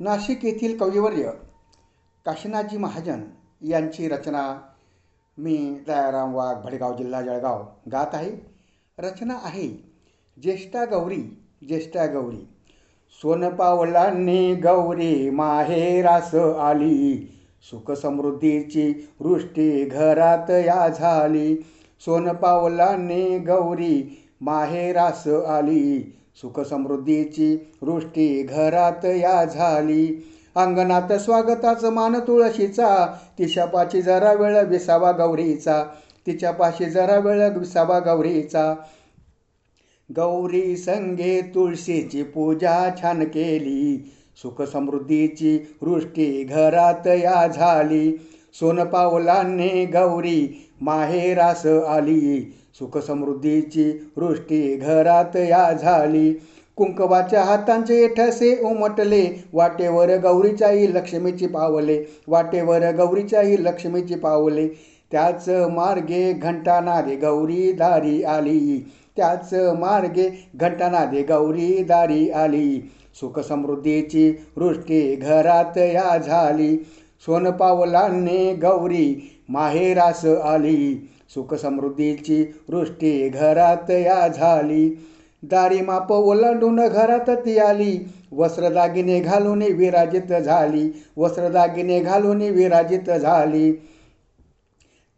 नाशिक येथील कविवर्य काशीनाथजी महाजन यांची रचना मी दयाराम वाघ भडगाव जिल्हा जळगाव गात आहे. रचना आहे ज्येष्ठा गौरी ज्येष्ठा गौरी. सोनपावलांनी गौरी माहेरास आली. सुख समृद्धीची वृष्टी घरात या झाली. सोनपावलांनी गौरी माहेरास आली. सुख समृद्धीची वृष्टी घरात या झाली. अंगणात स्वागताचं मान तुळशीचा तिच्यापाशी जरा वेळ विसावा गौरीचा तिच्यापाशी जरा वेळ विसावा गौरीचा. गौरी संगे तुळशीची पूजा छान केली. सुख समृद्धीची वृष्टी घरात या झाली. सोनपावलांनी गौरी माहेरास आली. सुख समृद्धीची वृष्टी घरात या झाली. कुंकवाच्या हातांचे ठसे उमटले. वाटेवर गौरीच्याही लक्ष्मीची पावले. वाटेवर गौरीच्याही लक्ष्मीची पावले. त्याच मार्गे घंटानादे गौरी दारी आली. त्याच मार्गे घंटानादे गौरी दारी आली. सुख समृद्धीची वृष्टी घरात या झाली. सोनपावलांनी गौरी माहेरास आली. सुख समृद्धीची वृष्टी घरात या झाली. दारी माप ओलांडून घरात ती आली. वस्त्रदागिने घालून विराजित झाली. वस्त्रदागिने घालून विराजित झाली.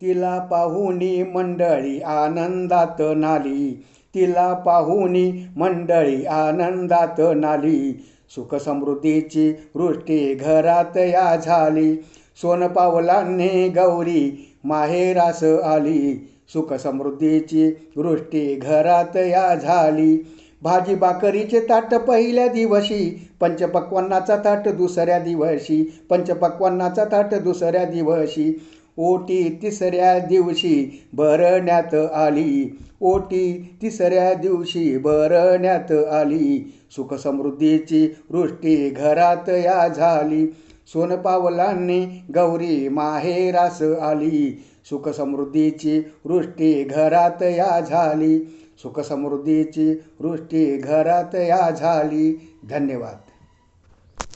तिला पाहुणी मंडळी आनंदात नाली. तिला पाहुणी मंडळी आनंदात नाली. सुख समृद्धीची वृष्टी घरात या झाली. सोनपावलांनी गौरी माहेरास आली. सुख समृद्धीची वृष्टी घरात या झाली. भाजी भाकरीचे ताट पहिल्या दिवशी पंचपक्वान्नाचा ताट दुसऱ्या दिवशी पंचपक्वान्नाचा ताट दुसऱ्या दिवशी ओटी तिसऱ्या दिवशी भरण्यात आली. ओटी तिसऱ्या दिवशी भरण्यात आली. सुख समृद्धीची वृष्टी घरात या झाली. सोनपावलांनी गौरी माहेरास आली. सुख समृद्धीची वृष्टी घरात या झाली. सुख समृद्धीची वृष्टी घरात या झाली. धन्यवाद.